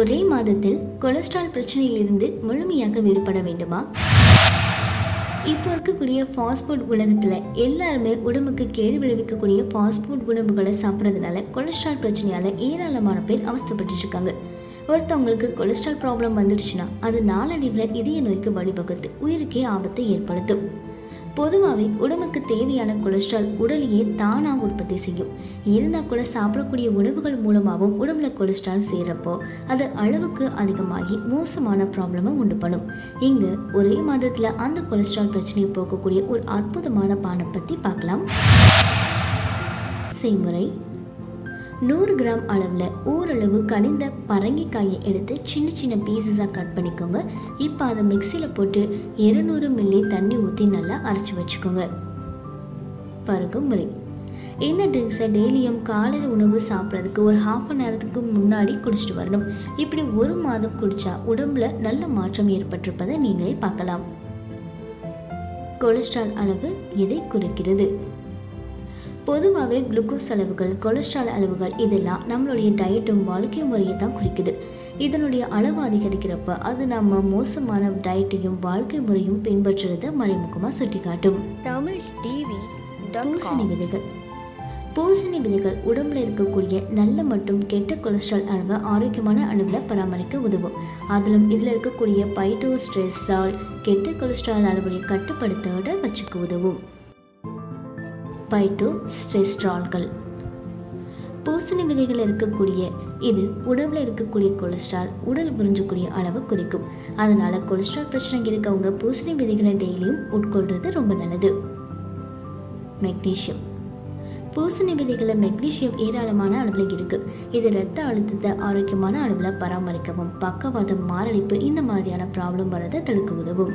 ஒரே மாதத்தில் கொலஸ்ட்ரால் பிரச்சனையிலிருந்து முழுமையாக விடுபட வேண்டுமா? இப்போ இருக்கக்கூடிய ஃபாஸ்ட் ஃபுட் உலகத்தில் எல்லாருமே உடம்புக்கு கேடு விளைவிக்கக்கூடிய ஃபாஸ்ட் ஃபுட் உணவுகளை சாப்பிட்றதுனால கொலஸ்ட்ரால் பிரச்சனையால் ஏராளமான பேர் அவஸ்தைப்பட்டுட்டு இருக்காங்க. ஒருத்தவங்களுக்கு கொலஸ்ட்ரால் ப்ராப்ளம் வந்துடுச்சுன்னா அது நாளடைவில் இதய நோய்க்கு வழிவகுத்து உயிருக்கே ஆபத்தை ஏற்படுத்தும். பொதுவாகவே உடம்புக்கு தேவையான கொலஸ்ட்ரால் உடலையே தானாக உற்பத்தி செய்யும். இருந்தால் கூட சாப்பிடக்கூடிய உணவுகள் மூலமாகவும் உடம்புல கொலஸ்ட்ரால் சேர்றப்போ அது அளவுக்கு அதிகமாகி மோசமான ப்ராப்ளமை உண்டு பண்ணும். இங்கு ஒரே மாதத்தில் அந்த கொலஸ்ட்ரால் பிரச்சனையை போக்கக்கூடிய ஒரு அற்புதமான பானை பற்றி பார்க்கலாம். செய்முறை. நூறு கிராம் அளவில் ஓரளவு கனிந்த பரங்கிக்காயை எடுத்து சின்ன சின்ன பீசஸாக கட் பண்ணிக்கோங்க. இப்போ அதை மிக்சியில் போட்டு இருநூறு மில்லி தண்ணி ஊற்றி நல்லா அரைச்சி வச்சுக்கோங்க. பருகும் முறை. இந்த ட்ரிங்க்ஸை டெய்லியும் காலை உணவு சாப்பிட்றதுக்கு ஒரு ஹாஃப் அன் நேரத்துக்கு முன்னாடி குடிச்சிட்டு வரணும். இப்படி ஒரு மாதம் குடித்தா உடம்புல நல்ல மாற்றம் ஏற்பட்டிருப்பதை நீங்களே பார்க்கலாம். கொலஸ்ட்ரால் அளவு எதை குறைக்கிறது? பொதுவாகவே குளுக்கோஸ் அளவுகள் கொலஸ்ட்ரால் அளவுகள் இதெல்லாம் நம்மளுடைய டயட்டும் வாழ்க்கை முறையை தான் குறிக்குது. இதனுடைய அளவு அதிகரிக்கிறப்ப அது நம்ம மோசமான டயட்டையும் வாழ்க்கை முறையும் பின்பற்றுறதை மறைமுகமாக சுட்டி காட்டும் தமிழ் டிவி பூசணி விதைகள். பூசணி விதைகள் உடம்புல இருக்கக்கூடிய நல்ல மற்றும் கெட்ட கொலஸ்ட்ரால் அளவை ஆரோக்கியமான அளவில் பராமரிக்க உதவும். அதிலும் இதில் இருக்கக்கூடிய பைட்டோஸ்ட்ரெஸ்டால் கெட்ட கொலஸ்ட்ரால் அளவுடைய கட்டுப்படுத்த வச்சுக்க உதவும். பைட்டோ ஸ்ட்ரெஸ்ட்ரால்கள். பூசணி விதைகள் இருக்கக்கூடிய இது உடம்புல இருக்கக்கூடிய கொலஸ்ட்ரால் உடல் உறிஞ்சக்கூடிய அளவு குறைக்கும். அதனால கொலஸ்ட்ரால் பிரச்சனை இருக்கவங்க பூசணி விதைகளை டெய்லியும் உட்கொள்றது ரொம்ப நல்லது. மெக்னீஷியம் பூசணி விதைகளில் மெக்னீஷியம் ஏராளமான அளவில் இருக்கு. இது ரத்த அழுத்தத்தை ஆரோக்கியமான அளவில் பராமரிக்கவும் பக்கவாதம் மாரடைப்பு இந்த மாதிரியான ப்ராப்ளம் வரதை தடுக்க உதவும்.